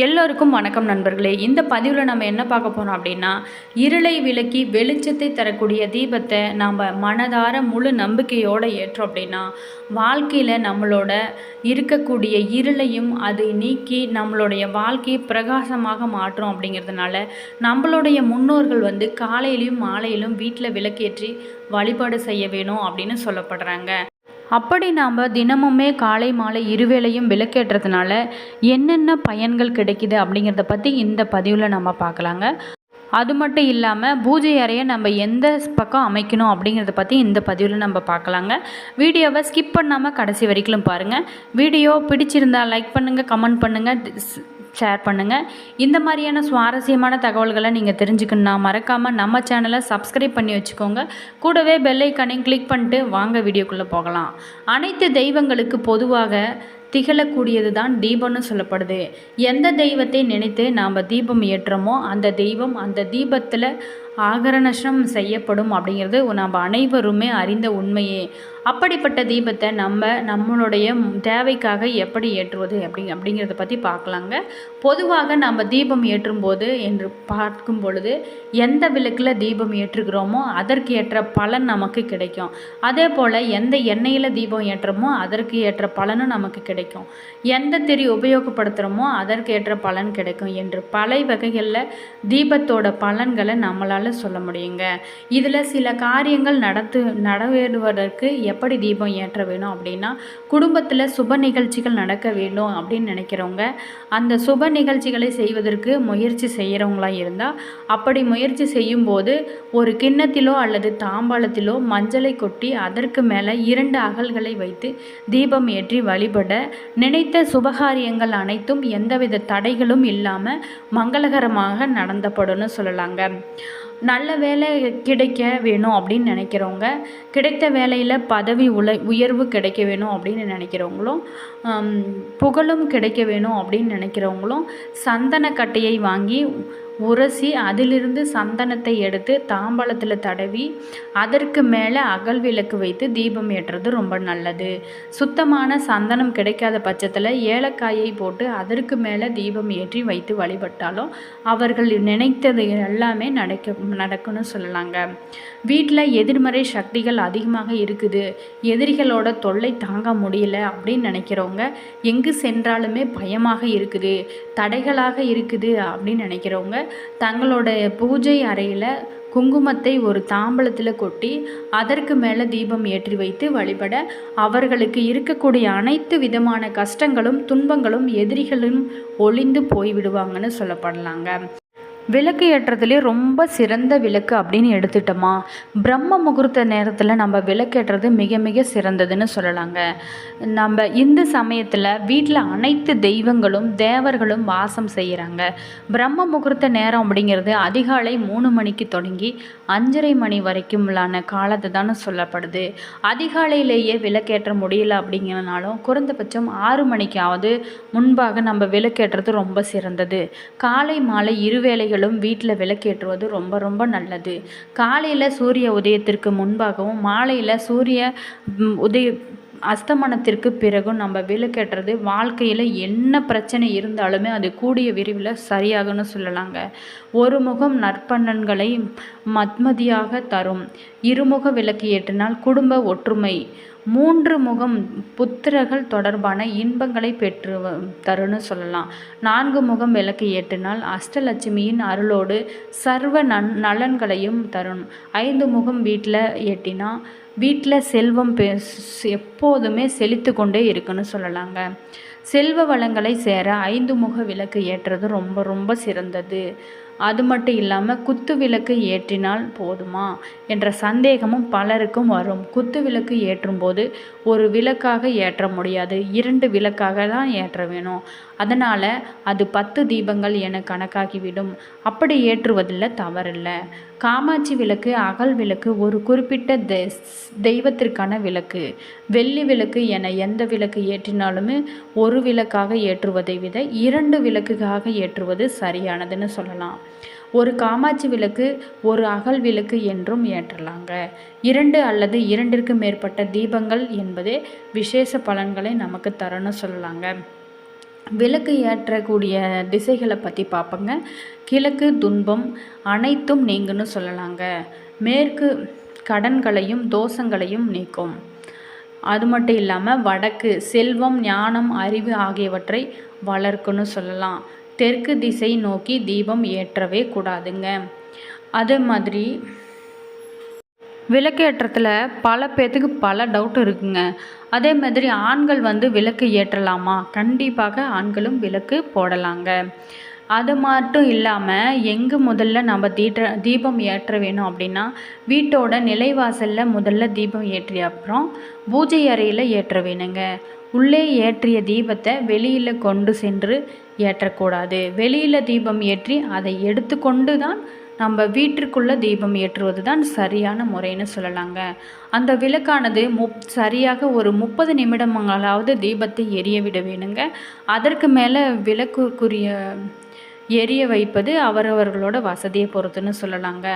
எல்லோருக்கும் வணக்கம் நண்பர்களே. இந்த பதிவில் நம்ம என்ன பார்க்க போகிறோம் அப்படின்னா இருளை விலக்கி வெளிச்சத்தை தரக்கூடிய தீபத்தை நாம் மனதார முழு நம்பிக்கையோடு ஏற்றோம் அப்படின்னா வாழ்க்கையில் நம்மளோட இருக்கக்கூடிய இருளையும் அதை நீக்கி நம்மளுடைய வாழ்க்கையை பிரகாசமாக மாற்றும் அப்படிங்கிறதுனால நம்மளுடைய முன்னோர்கள் வந்து காலையிலையும் மாலையிலும் வீட்டில் விளக்கேற்றி வழிபாடு செய்ய வேணும் அப்படின்னு சொல்லப்படுறாங்க. அப்படி நாம் தினமுமே காலை மாலை இருவேளையும் விளக்கேற்றதுனால என்னென்ன பயன்கள் கிடைக்குது அப்படிங்கிறத பற்றி இந்த பதிவில் நம்ம பார்க்கலாங்க. அது மட்டும் இல்லாமல் பூஜை அறையை நம்ம எந்த பக்கம் அமைக்கணும் அப்படிங்கிறத பற்றி இந்த பதிவில் நம்ம பார்க்கலாங்க. வீடியோவை ஸ்கிப் பண்ணாமல் கடைசி வரைக்கும் பாருங்கள் வீடியோ பிடிச்சிருந்தா லைக் பண்ணுங்கள் கமெண்ட் பண்ணுங்கள் ஷேர் பண்ணுங்கள் இந்த மாதிரியான சுவாரஸ்யமான தகவல்களை நீங்கள் தெரிஞ்சுக்கணுன்னா மறக்காமல் நம்ம சேனலை சப்ஸ்கிரைப் பண்ணி வச்சுக்கோங்க. கூடவே பெல்லைக்கானையும் கிளிக் பண்ணிட்டு வாங்க வீடியோக்குள்ளே போகலாம். அனைத்து தெய்வங்களுக்கு பொதுவாக திகழக்கூடியது தான் தீபம்னு சொல்லப்படுது. எந்த தெய்வத்தை நினைத்து நாம் தீபம் ஏற்றுறோமோ அந்த தெய்வம் அந்த தீபத்தில் ஆகரணம் செய்யப்படும் அப்படிங்கிறது நம்ம அனைவருமே அறிந்த உண்மையே. அப்படிப்பட்ட தீபத்தை நம்ம நம்மளுடைய தேவைக்காக எப்படி ஏற்றுவது அப்படி அப்படிங்கிறத பற்றி பார்க்கலாங்க. பொதுவாக நம்ம தீபம் ஏற்றும் போது என்று பார்க்கும் பொழுது எந்த விளக்கில் தீபம் ஏற்றுகிறோமோ அதற்கு ஏற்ற பலன் நமக்கு கிடைக்கும். அதே போல் எந்த எண்ணெயில் தீபம் ஏற்றுறோமோ அதற்கு ஏற்ற பலனும் நமக்கு கிடைக்கும். எந்த திரி உபயோகப்படுத்துகிறோமோ அதற்கு ஏற்ற பலன் கிடைக்கும் என்று பல வகைகளில் தீபத்தோட பலன்களை நம்மளால் சொல்ல முடியுங்க. இதில் சில காரியங்கள் நடத்து நடவேறுவதற்கு எப்படி தீபம் ஏற்ற வேணும் அப்படின்னா குடும்பத்தில் சுப நிகழ்ச்சிகள் நடக்க வேண்டும் அப்படின்னு நினைக்கிறவங்க அந்த சுப நிகழ்ச்சிகளை செய்வதற்கு முயற்சி செய்கிறவங்களாக இருந்தால் அப்படி முயற்சி செய்யும்போது ஒரு கிண்ணத்திலோ அல்லது தாம்பாளத்திலோ மஞ்சளை கொட்டி அதற்கு மேலே இரண்டு அகல்களை வைத்து தீபம் ஏற்றி வழிபட நினைத்த சுபகாரியங்கள் அனைத்தும் எந்தவித தடைகளும் இல்லாமல் மங்களகரமாக நடந்தப்படும்னு சொல்லலாங்க. நல்ல வேலை கிடைக்க வேணும் அப்படின்னு நினைக்கிறவங்க கிடைத்த வேலையில் பதவி உல உயர்வு கிடைக்க வேணும் அப்படின்னு நினைக்கிறவங்களும் புகழும் கிடைக்க வேணும் அப்படின்னு நினைக்கிறவங்களும் சந்தனக்கட்டையை வாங்கி உரசி அதிலிருந்து சந்தனத்தை எடுத்து தாம்பலத்தில் தடவி அதற்கு மேலே அகல் விளக்கு வைத்து தீபம் ஏற்றுறது ரொம்ப நல்லது. சுத்தமான சந்தனம் கிடைக்காத பட்சத்தில் ஏலக்காயை போட்டு அதற்கு மேலே தீபம் ஏற்றி வைத்து வழிபட்டாலும் அவர்கள் நினைத்தது எல்லாமே நடக்க நடக்கும்னு சொல்லலாங்க. வீட்டில் எதிர்மறை சக்திகள் அதிகமாக இருக்குது. எதிரிகளோட தொல்லை தாங்க முடியல அப்படின்னு நினைக்கிறவங்க எங்கு சென்றாலுமே பயமாக இருக்குது. தடைகளாக இருக்குது அப்படின்னு நினைக்கிறவங்க தங்களுடைய பூஜை அறையில் குங்குமத்தை ஒரு தாம்பலத்தில் கொட்டி அதற்கு மேலே தீபம் ஏற்றி வைத்து வழிபட அவர்களுக்கு இருக்கக்கூடிய அனைத்து விதமான கஷ்டங்களும் துன்பங்களும் எதிரிகளும் ஒளிந்து போய்விடுவாங்கன்னு சொல்லப்படலாங்க. விளக்கு ஏற்றதுலே ரொம்ப சிறந்த விளக்கு அப்படின்னு எடுத்துட்டோமா? பிரம்ம முகூர்த்த நேரத்தில் நம்ம விளக்கேற்றது மிக மிக சிறந்ததுன்னு சொல்லலாங்க. நம்ம இந்த சமயத்தில் வீட்டில் அனைத்து தெய்வங்களும் தேவர்களும் வாசம் செய்கிறாங்க பிரம்ம முகூர்த்த நேரம் அப்படிங்கிறது அதிகாலை மூணு மணிக்கு தொடங்கி அஞ்சரை மணி வரைக்கும் உள்ளான காலத்தை தானே சொல்லப்படுது. அதிகாலையிலேயே விளக்கேற்ற முடியல அப்படிங்கிறனாலும் குறைந்தபட்சம் ஆறு மணிக்காவது முன்பாக நம்ம விளக்கேற்றது ரொம்ப சிறந்தது. காலை மாலை இருவேளை குழந்தைகளும் வீட்டில் விளக்கேற்றுவது ரொம்ப ரொம்ப நல்லது. காலையில் சூரிய உதயத்திற்கு முன்பாகவும் மாலையில் சூரிய உதய அஸ்தமனத்திற்கு பிறகும் நம்ம விளக்கேற்றது வாழ்க்கையில் என்ன பிரச்சனை இருந்தாலுமே அது கூடிய விரிவில் சரியாகன்னு சொல்லலாங்க. ஒரு முகம் நற்பண்ணன்களை மத்மதியாக தரும். இருமுக விளக்கு ஏற்றினால் குடும்ப ஒற்றுமை. மூன்று முகம் புத்திரர்கள் தொடர்பான இன்பங்களை பெற்று தருன்னு சொல்லலாம். நான்கு முகம் விளக்கு ஏற்றினால் அஷ்டலட்சுமியின் அருளோடு சர்வ நன் நலன்களையும் தரும். ஐந்து முகம் வீட்டில் ஏட்டினா வீட்டில் செல்வம் எப்போதுமே செழித்து கொண்டே இருக்குன்னு சொல்லலாங்க. செல்வ வளங்களை சேர ஐந்து முக விளக்கு ஏற்றுறது ரொம்ப ரொம்ப சிறந்தது. அது மட்டும் இல்லாமல் குத்து விளக்கு ஏற்றினால் போதுமா? என்ற சந்தேகமும் பலருக்கும் வரும். குத்து விளக்கு ஏற்றும் போது ஒரு விளக்காக ஏற்ற முடியாது. இரண்டு விளக்காக தான் ஏற்ற வேணும். அதனால் அது பத்து தீபங்கள் என கணக்காகிவிடும். அப்படி ஏற்றுவதில் தவறில்லை. காமாட்சி விளக்கு அகல் விளக்கு ஒரு குறிப்பிட்ட தெய்வத்திற்கான விளக்கு. வெள்ளி விளக்கு என எந்த விளக்கு ஏற்றினாலுமே ஒரு விளக்காக ஏற்றுவதை விட இரண்டு விளக்குக்காக ஏற்றுவது சரியானதுன்னு சொல்லலாம். ஒரு காமாட்சி விளக்கு ஒரு அகல் விளக்கு என்றும் ஏற்றலாங்க. இரண்டு அல்லது இரண்டிற்கு மேற்பட்ட தீபங்கள் என்பதே விசேஷ பலன்களை நமக்கு தரணும் சொல்லலாங்க. விளக்கு ஏற்றக்கூடிய திசைகளை பற்றி பார்ப்போங்க. கிழக்கு துன்பம் அனைத்தும் நீங்குன்னு சொல்லலாங்க. மேற்கு கடன்களையும் தோஷங்களையும் நீக்கும். அது மட்டும் இல்லாமல் வடக்கு செல்வம் ஞானம் அறிவு ஆகியவற்றை வளர்க்குன்னு சொல்லலாம். தெற்கு திசை நோக்கி தீபம் ஏற்றவே கூடாதுங்க. அதே மாதிரி விளக்கேற்றத்தில் பல பேர்த்துக்கு பல டவுட் இருக்குங்க. அதே மாதிரி ஆண்கள் வந்து விளக்கு ஏற்றலாமா? கண்டிப்பாக ஆண்களும் விளக்கு போடலாங்க. அது மட்டும் இல்லாமல் எங்கே முதல்ல நம்ம தீட்ட தீபம் ஏற்ற வேணும் அப்படின்னா வீட்டோட நிலைவாசலில் முதல்ல தீபம் ஏற்றிய அப்புறம் பூஜை அறையில் ஏற்ற வேணுங்க. உள்ளே ஏற்றிய தீபத்தை வெளியில் கொண்டு சென்று ஏற்றக்கூடாது. வெளியில் தீபம் ஏற்றி அதை எடுத்துக்கொண்டு தான் நம்ம வீட்டிற்குள்ளே தீபம் ஏற்றுவது தான் சரியான முறைன்னு சொல்லலாங்க. அந்த விளக்கானது முப் சரியாக ஒரு முப்பது நிமிடங்களாவது தீபத்தை எரிய விட வேணுங்க. அதற்கு மேலே விளக்குக்குரிய எரிய வைப்பது அவரவர்களோட வசதியை பொறுத்துன்னு சொல்லலாங்க.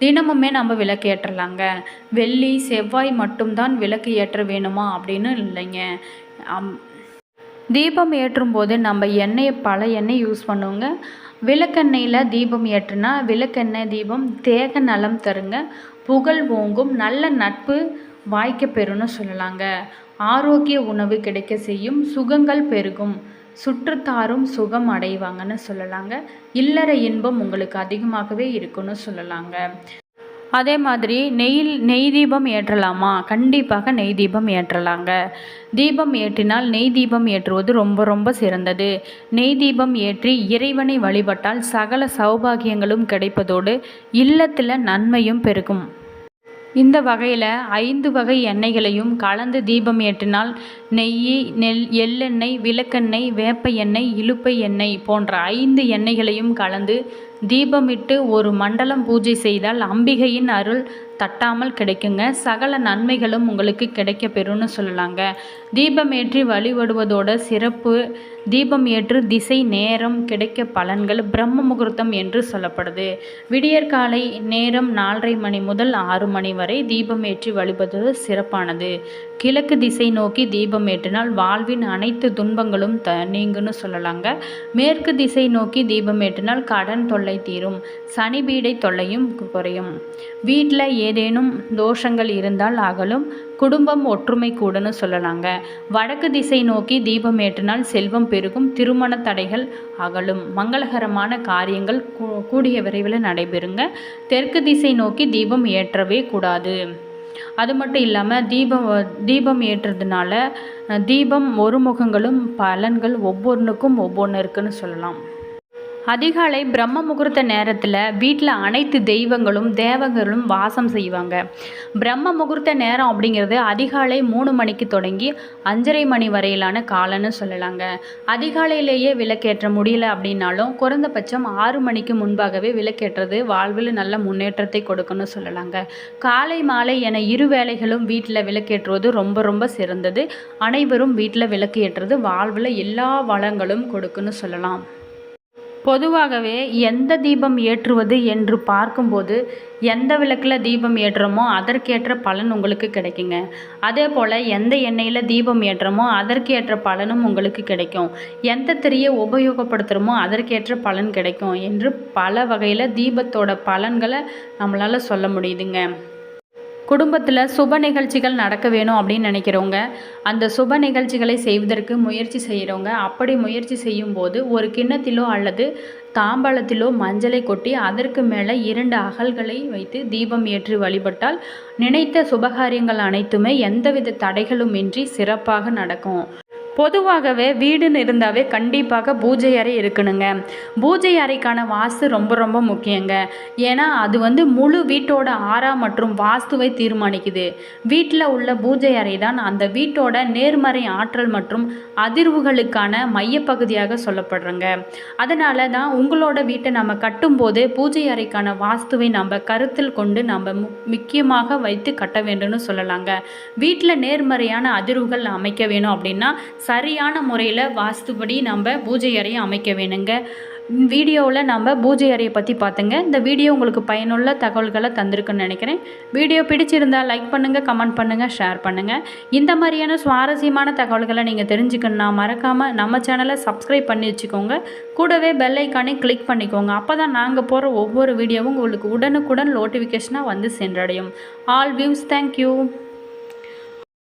தினமுமே நம்ம விளக்கு ஏற்றலாங்க. வெள்ளி செவ்வாய் மட்டும்தான் விளக்கு ஏற்ற வேணுமா அப்படின்னு இல்லைங்க. தீபம் ஏற்றும் போது நம்ம எண்ணெயை பல எண்ணெய் யூஸ் பண்ணுவோங்க. விளக்கெண்ணெயில் தீபம் ஏற்றுனா விளக்கெண்ணெய் தீபம் தேக நலம் தருங்க. புகழ் ஓங்கும் நல்ல நட்பு வாய்க்க பெறும்னு சொல்லலாங்க. ஆரோக்கிய உணவு கிடைக்க செய்யும் சுகங்கள் பெருகும். சுற்றுத்தாரும் சுகம் அடைவாங்கன்னு சொல்லலாங்க. இல்லற இன்பம் உங்களுக்கு அதிகமாகவே இருக்குன்னு சொல்லலாங்க. அதே மாதிரி நெய் நெய் தீபம் ஏற்றலாமா? கண்டிப்பாக நெய் தீபம் ஏற்றலாங்க. தீபம் ஏற்றினால் நெய் தீபம் ஏற்றுவது ரொம்ப ரொம்ப சிறந்தது. நெய் தீபம் ஏற்றி இறைவனை வழிபட்டால் சகல சௌபாகியங்களும் கிடைப்பதோடு இல்லத்தில் நன்மையும் பெருகும். இந்த வகையில் ஐந்து வகை எண்ணெய்களையும் கலந்து தீபம் ஏற்றினால் நெய் நெல் எள்ளெண்ணெய் விளக்கெண்ணெய் வேப்ப எண்ணெய் இழுப்பை எண்ணெய் போன்ற ஐந்து எண்ணெய்களையும் கலந்து தீபமிட்டு ஒரு மண்டலம் பூஜை செய்தால் அம்பிகையின் அருள் தட்டாமல் கிடைக்குங்க. சகல நன்மைகளும் உங்களுக்கு கிடைக்க பெறும்னு சொல்லலாங்க. தீபம் ஏற்றி வழிபடுவதோட சிறப்பு தீபம் ஏற்று திசை நேரம் கிடைக்க பலன்கள் பிரம்ம முகூர்த்தம் என்று சொல்லப்படுது. விடியற்காலை நேரம் நாலரை மணி முதல் ஆறு மணி வரை தீபம் ஏற்றி வழிபடுவது சிறப்பானது. கிழக்கு திசை நோக்கி தீபம் ஏற்றினால் வாழ்வின் அனைத்து துன்பங்களும் த நீங்குன்னு சொல்லலாங்க. மேற்கு திசை நோக்கி தீபம் ஏற்றினால் கடன் தொல்லை தீரும் சனி பீடை தொல்லையும் குறையும். வீட்டில் ஏதேனும் தோஷங்கள் இருந்தால் அகலும் குடும்பம் ஒற்றுமை கூடன்னு சொல்லலாங்க. வடக்கு திசை நோக்கி தீபம் ஏற்றினால் செல்வம் பெருகும் திருமண தடைகள் அகலும். மங்களகரமான காரியங்கள் கூடிய விரைவில் நடைபெறுங்க. தெற்கு திசை நோக்கி தீபம் ஏற்றவே கூடாது. அது மட்டும் இல்லாமல் தீபம் தீபம் ஏற்றுறதுனால தீபம் ஒரு முகங்களும் பலன்கள் ஒவ்வொன்றுக்கும் ஒவ்வொன்று இருக்குன்னு சொல்லலாம். அதிகாலை பிரம்ம முகூர்த்த நேரத்தில் வீட்டில் அனைத்து தெய்வங்களும் தேவங்களும் வாசம் செய்வாங்க. பிரம்ம முகூர்த்த நேரம் அப்படிங்கிறது அதிகாலை மூணு மணிக்கு தொடங்கி அஞ்சரை மணி வரையிலான காலம்னு சொல்லலாங்க. அதிகாலையிலேயே விளக்கேற்ற முடியல அப்படின்னாலும் குறைந்தபட்சம் ஆறு மணிக்கு முன்பாகவே விளக்கேற்றது வாழ்வில் நல்ல முன்னேற்றத்தை கொடுக்குன்னு சொல்லலாங்க. காலை மாலை என இரு வேளைகளும் வீட்டில் விளக்கேற்றுவது ரொம்ப ரொம்ப சிறந்தது. அனைவரும் வீட்டில் விளக்கு ஏற்றுறது வாழ்வில் எல்லா வளங்களும் கொடுக்குன்னு சொல்லலாம். பொதுவாகவே எந்த தீபம் ஏற்றுவது என்று பார்க்கும்போது எந்த விளக்கில் தீபம் ஏற்றுறோமோ அதற்கேற்ற பலன் உங்களுக்கு கிடைக்குங்க. அதே போல் எந்த எண்ணெயில் தீபம் ஏற்றுறோமோ அதற்கேற்ற பலனும் உங்களுக்கு கிடைக்கும். எந்த திரியை உபயோகப்படுத்துகிறோமோ அதற்கேற்ற பலன் கிடைக்கும் என்று பல வகையில் தீபத்தோட பலன்களை நம்மளால் சொல்ல முடியுதுங்க. குடும்பத்தில் சுப நிகழ்ச்சிகள் நடக்க வேணும் அப்படின்னு நினைக்கிறவங்க அந்த சுப நிகழ்ச்சிகளை செய்வதற்கு முயற்சி செய்கிறவங்க அப்படி முயற்சி செய்யும்போது ஒரு கிண்ணத்திலோ அல்லது தாம்பாளத்திலோ மஞ்சளை கொட்டி அதற்கு மேலே இரண்டு அகல்களை வைத்து தீபம் ஏற்றி வழிபட்டால் நினைத்த சுபகாரியங்கள் அனைத்துமே எந்தவித தடைகளுமின்றி சிறப்பாக நடக்கும். பொதுவாகவே வீடுன்னு இருந்தாவே கண்டிப்பாக பூஜை அறை இருக்கணுங்க. பூஜை அறைக்கான வாஸ்து ரொம்ப ரொம்ப முக்கியங்க. ஏன்னா அது வந்து முழு வீட்டோட ஆறா மற்றும் வாஸ்துவை தீர்மானிக்குது. வீட்டில் உள்ள பூஜை அறை தான் அந்த வீட்டோட நேர்மறை ஆற்றல் மற்றும் அதிர்வுகளுக்கான மையப்பகுதியாக சொல்லப்படுறங்க. அதனால தான் உங்களோட வீட்டை நம்ம கட்டும்போது பூஜை அறைக்கான வாஸ்துவை நம்ம கருத்தில் கொண்டு நம்ம முக்கியமாக வைத்து கட்ட வேண்டும்னு சொல்லலாங்க. வீட்டில் நேர்மறையான அதிர்வுகள் அமைக்க வேணும் அப்படின்னா சரியான முறையில் வாஸ்துபடி நம்ம பூஜை அறையை அமைக்க வேணுங்க. வீடியோவில் நம்ம பூஜை அறையை பற்றி பார்த்துங்க இந்த வீடியோ உங்களுக்கு பயனுள்ள தகவல்களை தந்திருக்குன்னு நினைக்கிறேன். வீடியோ பிடிச்சிருந்தால் லைக் பண்ணுங்கள் கமெண்ட் பண்ணுங்கள் ஷேர் பண்ணுங்கள் இந்த மாதிரியான சுவாரஸ்யமான தகவல்களை நீங்கள் தெரிஞ்சுக்கணுன்னா மறக்காமல் நம்ம சேனலை சப்ஸ்கிரைப் பண்ணி வச்சுக்கோங்க. கூடவே பெல் ஐக்கானே கிளிக் பண்ணிக்கோங்க. அப்போ தான் நாங்கள் போகிற ஒவ்வொரு வீடியோவும் உங்களுக்கு உடனுக்குடன் நோட்டிஃபிகேஷனாக வந்து சென்றடையும். All views thank you